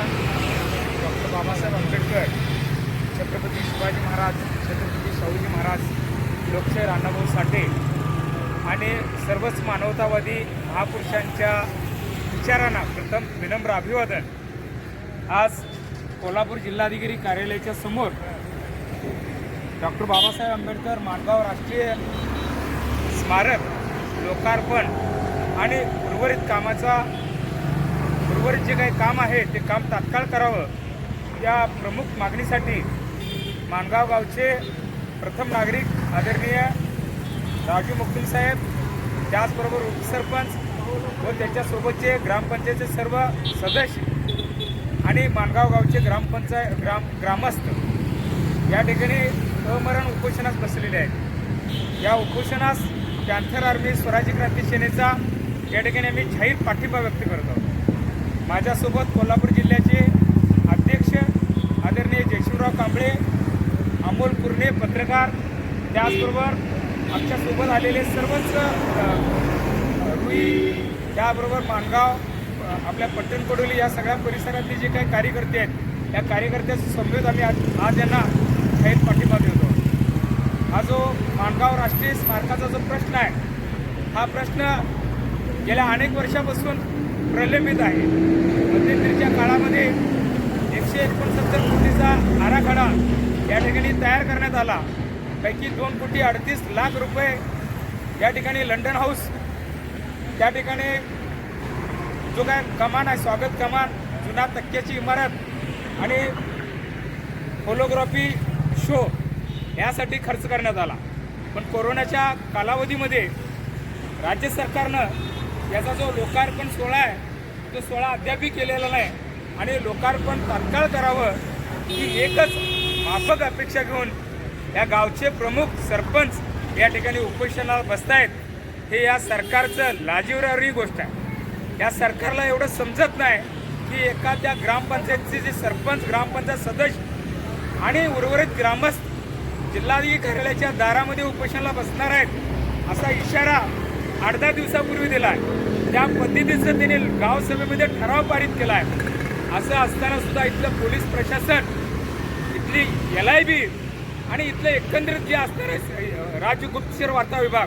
Doctor Babasaheb Ambedkar Chhatrapati Shivaji Maharaj Chhatrapati Shahuji Maharaj लोकशाही अण्णाभाऊ साठे आणि सर्वच मानवतावादी महापुरुषांच्या विचारांना प्रथम विनम्र अभिवादन. आज कोल्हापूर जिल्हाधिकारी कार्यालयाच्या समोर डॉक्टर बाबासाहेब आंबेडकर माणगाव राष्ट्रीय स्मारक लोकार्पण आणि उर्वरित कामाचा उर्वरित जे काही काम आहे ते काम तात्काळ करावं. या प्रमुख मागणीसाठी माणगाव गावचे प्रथम नागरिक आदरणीय राजू मुक्तील साहेब त्याचबरोबर उपसरपंच व त्याच्यासोबतचे ग्रामपंचायतचे सर्व सदस्य आणि माणगाव गावचे ग्रामपंचायत ग्राम ग्रामस्थ या ठिकाणी अमरण उपोषणास बसलेले आहेत. या उपोषणास पॅन्थर आर्मी स्वराज्य क्रांती सेनेचा या ठिकाणी आम्ही जाहीर पाठिंबा व्यक्त करत आहोत. माझ्यासोबत कोल्हापूर जिल्ह्याचे अध्यक्ष आदरणीय जयशिवराव कांबळे अमोल कुर्णे पत्रकार त्याचबरोबर आमच्यासोबत आलेले सर्वच रुई त्याबरोबर माणगाव आपल्या पट्टण कोडोली या सगळ्या परिसरातले जे काही कार्यकर्ते आहेत या कार्यकर्त्याचं समवेत आम्ही आज आज यांना जाहीर पाठिंबा देतो. हा जो माणगाव राष्ट्रीय स्मारकाचा जो प्रश्न आहे हा प्रश्न गेल्या अनेक वर्षापासून प्रलंबित आहे. मध्यंतरीच्या काळामध्ये एकशे एकोणसत्तर कोटीचा आराखडा या ठिकाणी तयार करण्यात आला. पैकी दोन कोटी अडतीस लाख रुपये या ठिकाणी लंडन हाऊस त्या ठिकाणी जो काय कमान आहे स्वागत कमान जुना तक्क्याची इमारत आणि होलोग्राफी शो यासाठी खर्च करण्यात आला. पण कोरोनाच्या कालावधीमध्ये राज्य सरकारनं याचा जो लोकार्पण सोहळा आहे तो सोहळा अद्यापही केलेला नाही. आणि लोकार्पण तात्काळ करावं ही एकच माफक अपेक्षा घेऊन या गावचे प्रमुख सरपंच या ठिकाणी उपोषणाला बसतायत हे या सरकारचं लाजीवरारी गोष्ट आहे. या सरकारला एवढं समजत नाही की एखाद्या ग्रामपंचायतचे जे सरपंच ग्रामपंचायत सदस्य आणि उर्वरित ग्रामस्थ जिल्हाधिकारी कार्यालयाच्या दारामध्ये उपोषणाला बसणार आहेत असा इशारा आठ दहा दिवसापूर्वी दिला आहे त्या पद्धतीचं त्यांनी गावसभेमध्ये ठराव पारित केला आहे असं असताना सुद्धा इथलं पोलीस प्रशासन इथली एल आय बी आणि इथलं एकंदरीत जे असणारे राज्य गुप्तचर वार्ता विभाग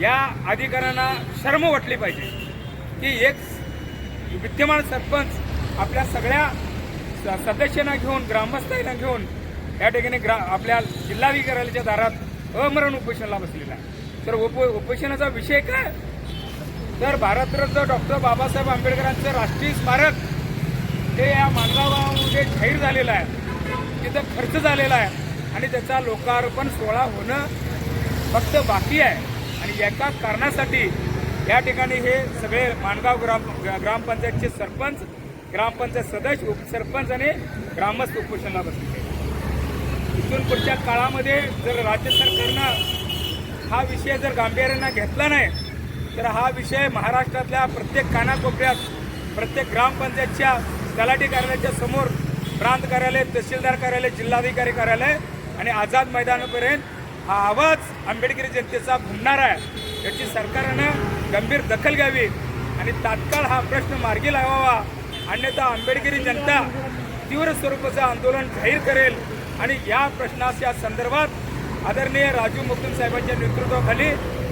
या अधिकाऱ्यांना शर्म वाटली पाहिजे. की एक विद्यमान सरपंच आपल्या सगळ्या स- सदस्यांना घेऊन ग्रामस्थांना घेऊन या ठिकाणी ग्रा आपल्या जिल्हाधिकाऱ्याच्या दारात अमरण उपोषणाला बसलेला आहे. तर उप उपोषणाचा विषय काय? तर भारतरत्न डॉक्टर बाबासाहेब आंबेडकरांचं राष्ट्रीय स्मारक हे या माणगावामध्ये जाहीर झालेलं आहे. तिथं खर्च झालेला आहे आणि त्याचा लोकार्पण सोहळा होणं फक्त बाकी आहे. आणि एका कारणासाठी या ठिकाणी हे सगळे माणगाव ग्राम ग्रामपंचायतचे सरपंच ग्रामपंचायत सदस्य उपसरपंच आणि ग्रामस्थ उपोषणाला बसले. इथून पुढच्या काळामध्ये जर राज्य सरकारनं हा विषय जर गांभीर्यानं घेतला नाही तर हा विषय महाराष्ट्रातल्या प्रत्येक कानाकोपऱ्यात प्रत्येक ग्रामपंचायतच्या तलाठी कार्यालयाच्या समोर प्रांत कार्यालय तहसीलदार कार्यालय जिल्हाधिकारी कार्यालय आणि आझाद मैदानापर्यंत हा आवाज आंबेडकरी जनतेचा घुमणार आहे. याची सरकारनं गंभीर दखल घ्यावी आणि तात्काळ हा प्रश्न मार्गी लावावा. अन्यथा आंबेडकरी जनता तीव्र स्वरूपाचं आंदोलन जाहीर करेल आणि या प्रश्नाच्या संदर्भात आदरणीय राजू मुकुंद साहेबांच्या नेतृत्वाखाली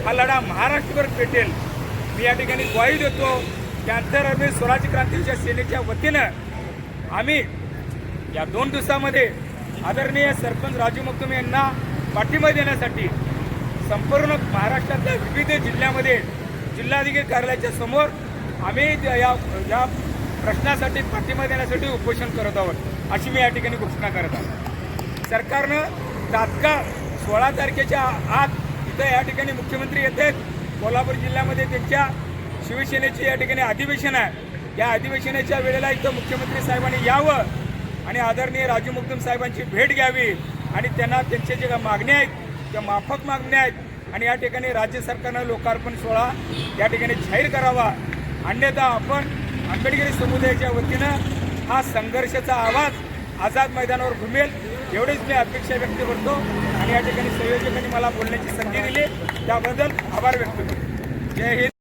हा लढा महाराष्ट्रभर पेटेल. मी या ठिकाणी ग्वाही देतो. त्यानंतर आम्ही स्वराज्य क्रांतीच्या सेनेच्या वतीनं आम्ही या दोन दिवसामध्ये आदरणीय सरपंच राजू मुकुम यांना पाठिंबा देण्यासाठी संपूर्ण महाराष्ट्रातल्या विविध जिल्ह्यामध्ये जिल्हाधिकारी कार्यालयाच्या समोर आम्ही या या प्रश्नासाठी पाठिंबा देण्यासाठी उपोषण करत आहोत अशी मी या ठिकाणी घोषणा करत आहोत सरकारनं तात्काळ सोळा तारखेच्या आत इथं या ठिकाणी मुख्यमंत्री येत आहेत. कोल्हापूर जिल्ह्यामध्ये त्यांच्या शिवसेनेचे या ठिकाणी अधिवेशन आहे. या अधिवेशनाच्या वेळेला इथं मुख्यमंत्री साहेबांनी यावं आणि आदरणीय राजू मुक्तम साहेबांची भेट घ्यावी आणि त्यांना त्यांच्या ज्या मागण्या आहेत त्या माफक मागण्या आहेत आणि या ठिकाणी राज्य सरकारनं लोकार्पण सोहळा या ठिकाणी जाहीर करावा. अन्यथा आपण आंबेडकरी समुदायाच्या वतीनं हा संघर्षाचा आवाज आझाद मैदानावर घुमेल एवढीच मी अपेक्षा व्यक्त करतो. या ठिकाणी संयोजकांनी मला बोलण्याची संधी दिली. त्याबद्दल आभार व्यक्त करतो. जय हिंद.